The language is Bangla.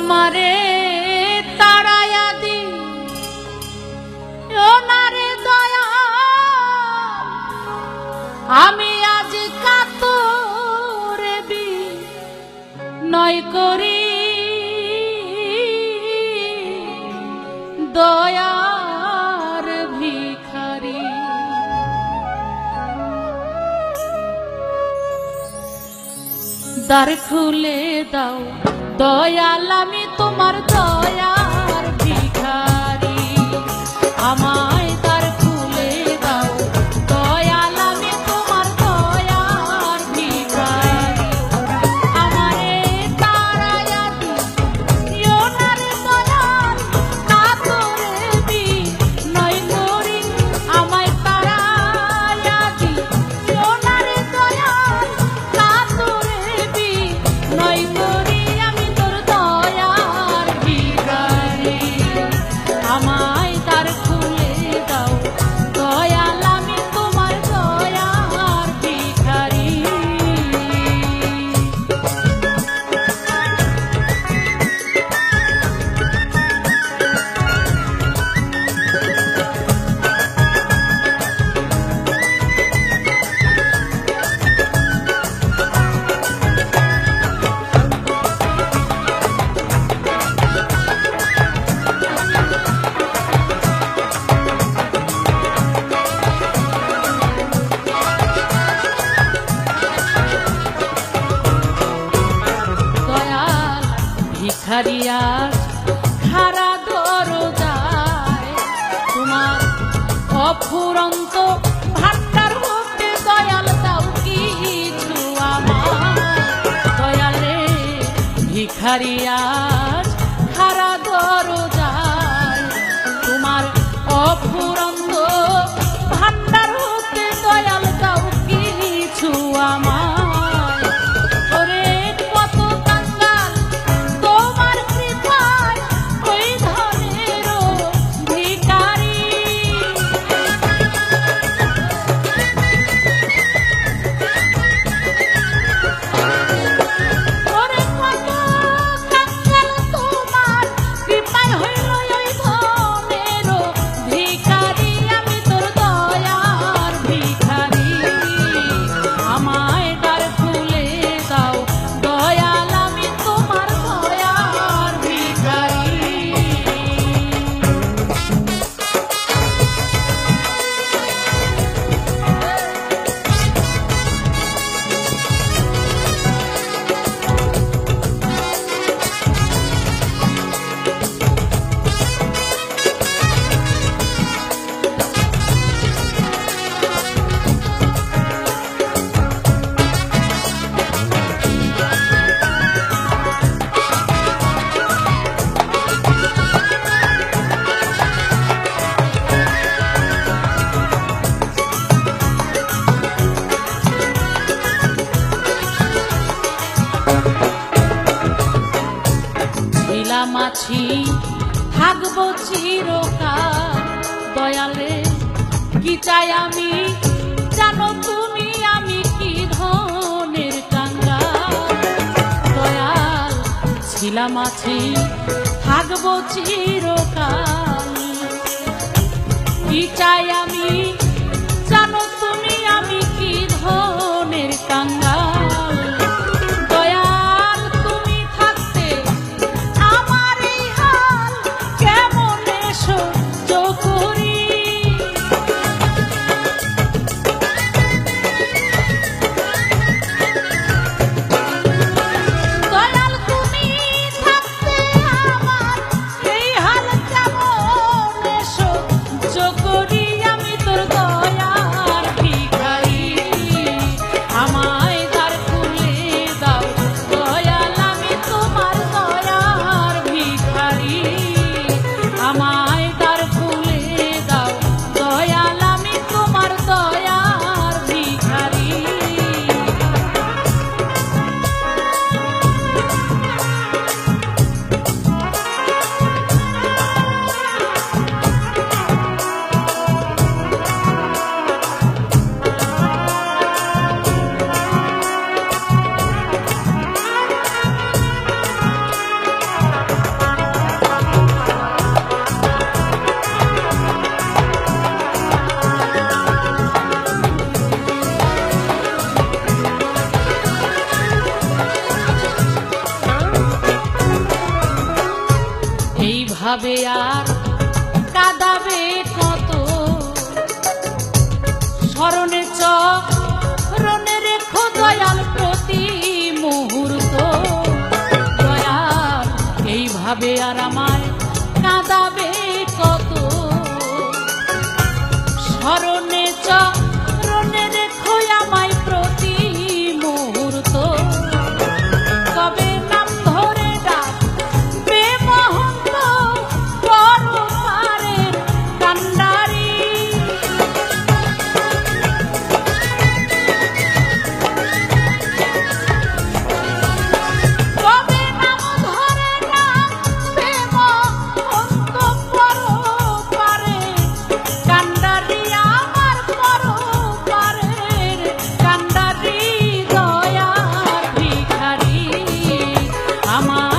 আমারে তারায়া দি। ওনারে দয়া আমি আজ কাতরে বি নয় করি। দয়ার ভিখারি। দার খুলে দাও। দয়াল আমি তোমার দয়া আর খারা দরজায় তোমার অফুরন্ত ভাট্টার হতে দয়াল দাও কিছু আমার। দয়ালে ভিখারিয়ার মাছি থাকব চিরকা দয়ালে, কি চাই আমি? জানো তুমি আমি কি ধনের টাঙ্গা দয়াল ছিলাম আছি থাকব চিরকাল। কি চাই আমি? এভাবে আর কাদাবে কত? স্মরণে চরণে রেখো দয়াল প্রতি মুহূর্ত। দয়াল, এইভাবে আর আমায় কাঁদাবে Мама.